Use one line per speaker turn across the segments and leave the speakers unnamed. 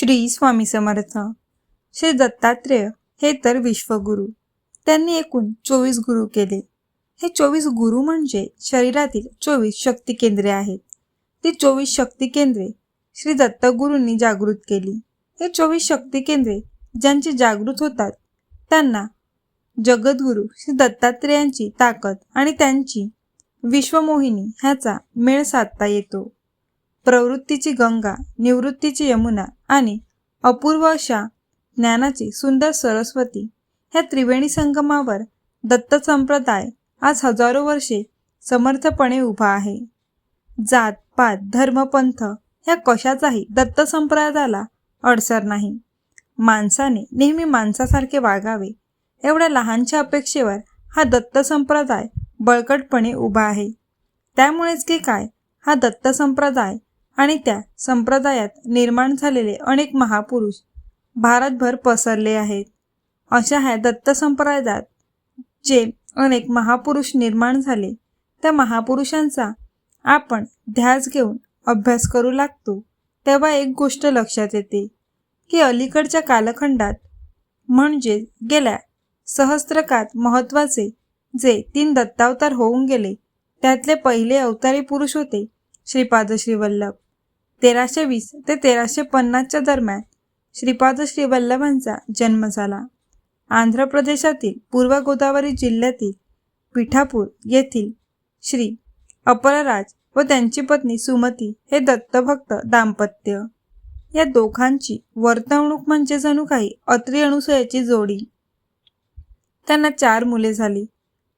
श्री स्वामी समर्थ. श्री दत्तात्रेय हे तर विश्वगुरु. त्यांनी एकूण चोवीस गुरु केले. हे चोवीस गुरु म्हणजे शरीरातील चोवीस शक्ती केंद्रे आहेत. ती चोवीस शक्ती केंद्रे श्री दत्तगुरूंनी जागृत केली. हे चोवीस शक्ती केंद्रे ज्यांची जागृत होतात त्यांना जगद्गुरु श्री दत्तात्रेयांची ताकद आणि त्यांची विश्वमोहिनी ह्याचा मेळ साधता येतो. प्रवृत्तीची गंगा निवृत्तीची यमुना आणि अपूर्व अशा ज्ञानाची सुंदर सरस्वती ह्या त्रिवेणी संगमावर दत्त संप्रदाय आज हजारो वर्षे समर्थपणे उभा आहे. जात पात धर्मपंथ ह्या कशाचाही दत्त संप्रदायाला अडसर नाही. माणसाने नेहमी माणसासारखे वागावे एवढ्या लहानशा अपेक्षेवर हा दत्त संप्रदाय बळकटपणे उभा आहे. त्यामुळेच की काय हा दत्त संप्रदाय आणि त्या संप्रदायात निर्माण झालेले अनेक महापुरुष भारतभर पसरले आहेत. अशा ह्या दत्त संप्रदायात जे अनेक महापुरुष निर्माण झाले त्या महापुरुषांचा आपण ध्यास घेऊन अभ्यास करू लागतो. तेव्हा एक गोष्ट लक्षात येते की अलीकडच्या कालखंडात म्हणजे गेल्या सहस्त्रकात महत्त्वाचे जे तीन दत्तावतार होऊन गेले त्यातले पहिले अवतारी पुरुष होते श्रीपाद श्रीवल्लभ. तेराशे वीस ते तेराशे पन्नासच्या दरम्यान श्रीपाद श्रीवल्लभांचा जन्म झाला. आंध्र प्रदेशातील पूर्व गोदावरी जिल्ह्यातील पिठापूर येथील श्री अपरराज व त्यांची पत्नी सुमती हे दत्तभक्त दाम्पत्य. या दोघांची वर्तवणूक म्हणजे जणू काही अत्री अनुसयाची जोडी. त्यांना चार मुले झाली.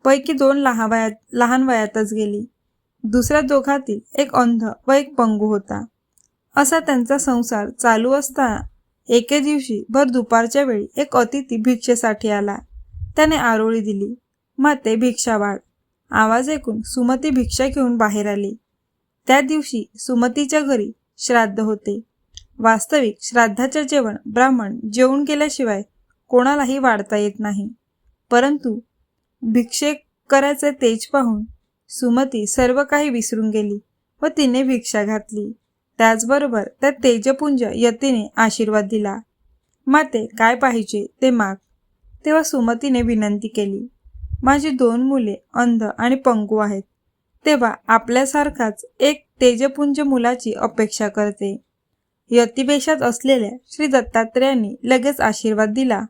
पैकी दोन लहान वयात लहान वयातच गेली. दुसऱ्या दोघातील एक अंध व एक पंगू होता. असा त्यांचा संसार चालू असताना एके दिवशी भर दुपारच्या वेळी एक अतिथी भिक्षेसाठी आला. त्याने आरोळी दिली. माते भिक्षा वाढ. आवाज ऐकून सुमती भिक्षा घेऊन बाहेर आली. त्या दिवशी सुमतीच्या घरी श्राद्ध होते. वास्तविक श्राद्धाचे जेवण ब्राह्मण जेवून गेल्याशिवाय कोणालाही वाढता येत नाही. परंतु भिक्षे करायचे तेज पाहून सुमती सर्व काही विसरून गेली व तिने भिक्षा घातली. त्याचबरोबर त्या तेजपुंज यतीने आशीर्वाद दिला. माते काय पाहिजे? ते माग. तेव्हा सुमतीने विनंती केली. माझी दोन मुले अंध आणि पंगू आहेत. तेव्हा आपल्यासारखाच एक तेजपुंज मुलाची अपेक्षा करते. यतिवेशात असलेल्या श्री दत्तात्रेयांनी लगेच आशीर्वाद दिला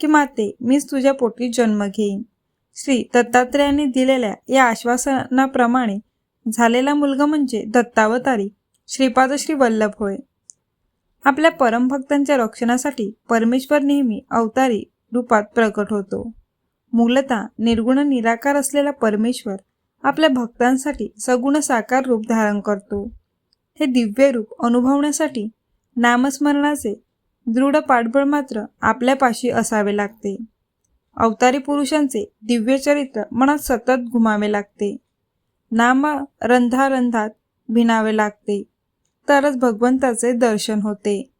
की माते मीच तुझ्या पोटी जन्म घेईन. श्री दत्तात्रेयांनी दिलेल्या या आश्वासनाप्रमाणे झालेला मुलगा म्हणजे दत्तावतारी. श्रीपाद श्री वल्लभ होय. आपल्या परमभक्तांच्या रक्षणासाठी परमेश्वर नेहमी अवतारी रूपात प्रकट होतो. मूलतः निर्गुण निराकार असलेला परमेश्वर आपल्या भक्तांसाठी सगुण साकार रूप धारण करतो. हे दिव्य रूप अनुभवण्यासाठी नामस्मरणाचे दृढ पाठबळ मात्र आपल्यापाशी असावे लागते. अवतारी पुरुषांचे दिव्य चरित्र मनात सतत घुमावे लागते. नाम रंधारंधात भिनावे लागते. तरच भगवंताचे दर्शन होते.